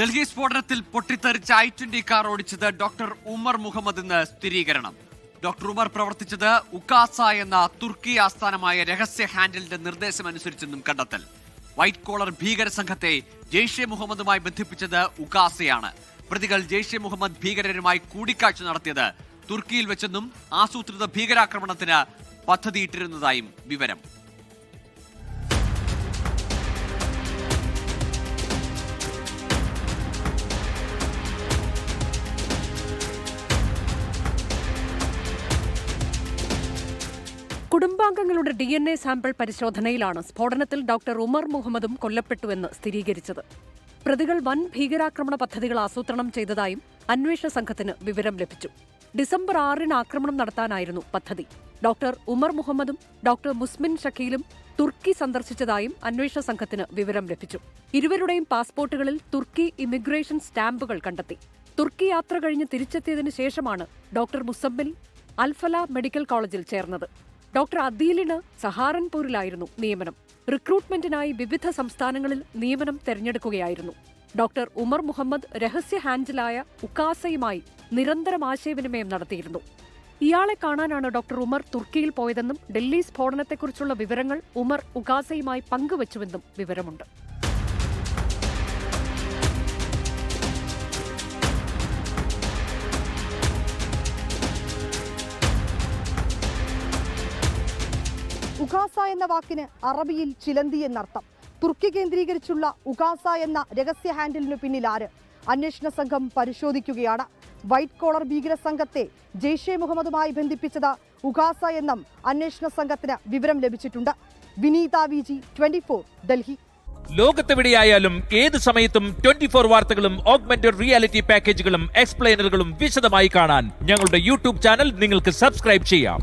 ഡൽഹി സ്ഫോടനത്തിൽ പൊട്ടിത്തെറിച്ച I twenty car ഓടിച്ചത് ഡോക്ടർ ഉമർ മുഹമ്മദ് എന്ന് സ്ഥിരീകരണം. ഡോക്ടർ ഉമർ പ്രവർത്തിച്ചത് ഉക്കാസ എന്ന തുർക്കി ആസ്ഥാനമായ രഹസ്യ ഹാൻഡിലിന്റെ നിർദ്ദേശമനുസരിച്ചെന്നും കണ്ടെത്തൽ. വൈറ്റ് കോളർ ഭീകര സംഘത്തെ ജെയ്ഷെ മുഹമ്മദുമായി ബന്ധിപ്പിച്ചത് ഉക്കാസയാണ്. പ്രതികൾ ജെയ്ഷെ മുഹമ്മദ് ഭീകരരുമായി കൂടിക്കാഴ്ച നടത്തിയത് തുർക്കിയിൽ വെച്ചെന്നും ആസൂത്രിത ഭീകരാക്രമണത്തിന് പദ്ധതിയിട്ടിരുന്നതായും വിവരം. കുടുംബാംഗങ്ങളുടെ ഡി എൻ എ സാമ്പിൾ പരിശോധനയിലാണ് സ്ഫോടനത്തിൽ ഡോക്ടർ ഉമർ മുഹമ്മദും കൊല്ലപ്പെട്ടുവെന്ന് സ്ഥിരീകരിച്ചത്. പ്രതികൾ വൻ ഭീകരാക്രമണ പദ്ധതികൾ ആസൂത്രണം ചെയ്തതായും അന്വേഷണ സംഘത്തിന് വിവരം ലഭിച്ചു. ഡിസംബർ ആറിന് ആക്രമണം നടത്താനായിരുന്നു പദ്ധതി. ഡോക്ടർ ഉമർ മുഹമ്മദും ഡോക്ടർ മുസ്മിൻ ഷക്കീലും തുർക്കി സന്ദർശിച്ചതായും അന്വേഷണ സംഘത്തിന് വിവരം ലഭിച്ചു. ഇരുവരുടെയും പാസ്പോർട്ടുകളിൽ തുർക്കി ഇമിഗ്രേഷൻ സ്റ്റാമ്പുകൾ കണ്ടെത്തി. തുർക്കി യാത്ര കഴിഞ്ഞ് തിരിച്ചെത്തിയതിനു ശേഷമാണ് ഡോക്ടർ മുസമ്മിൽ അൽഫല മെഡിക്കൽ കോളേജിൽ ചേർന്നത്. ഡോക്ടർ അദീലിന് സഹാറൻപൂരിലായിരുന്നു നിയമനം. റിക്രൂട്ട്മെന്റിനായി വിവിധ സംസ്ഥാനങ്ങളിൽ നിയമനം തെരഞ്ഞെടുക്കുകയായിരുന്നു. ഡോക്ടർ ഉമർ മുഹമ്മദ് രഹസ്യ ഹാൻഡിലായ ഉക്കാസയുമായി നിരന്തരം ആശയവിനിമയം നടത്തിയിരുന്നു. ഇയാളെ കാണാനാണ് ഡോക്ടർ ഉമർ തുർക്കിയിൽ പോയതെന്നും ഡൽഹി സ്ഫോടനത്തെക്കുറിച്ചുള്ള വിവരങ്ങൾ ഉമർ ഉകാസയുമായി പങ്കുവച്ചുവെന്നും വിവരമുണ്ട്. ഉഗാസ എന്ന വാക്കിന് അറബിയിൽ ചിലന്തി എന്നർത്ഥം. തുർക്കി കേന്ദ്രീകരിച്ചുള്ള ഉഖാസ എന്ന രഹസ്യ ഹാൻഡിലിനു പിന്നിൽ ആര്? അന്വേഷണ സംഘം പരിശോധിക്കുകയാണ്. വൈറ്റ് കോളർ ഭീകര സംഘത്തെ ജെയ്ഷെ മുഹമ്മദുമായി ബന്ധിപ്പിച്ചത് ഉഖാസ എന്നും അന്വേഷണ സംഘത്തിന് വിവരം ലഭിച്ചിട്ടുണ്ട്. Vineetha V G twenty four Delhi. ലോകത്തെവിടെയായാലും ഏത് സമയത്തും ട്വന്റി ഫോർ വാർത്തകളും ഓഗ്മെന്റഡ് റിയാലിറ്റി പാക്കേജുകളും എക്സ്പ്ലെയിനറുകളും വിശദമായി കാണാൻ ഞങ്ങളുടെ യൂട്യൂബ് ചാനൽ നിങ്ങൾക്ക് സബ്സ്ക്രൈബ് ചെയ്യാം.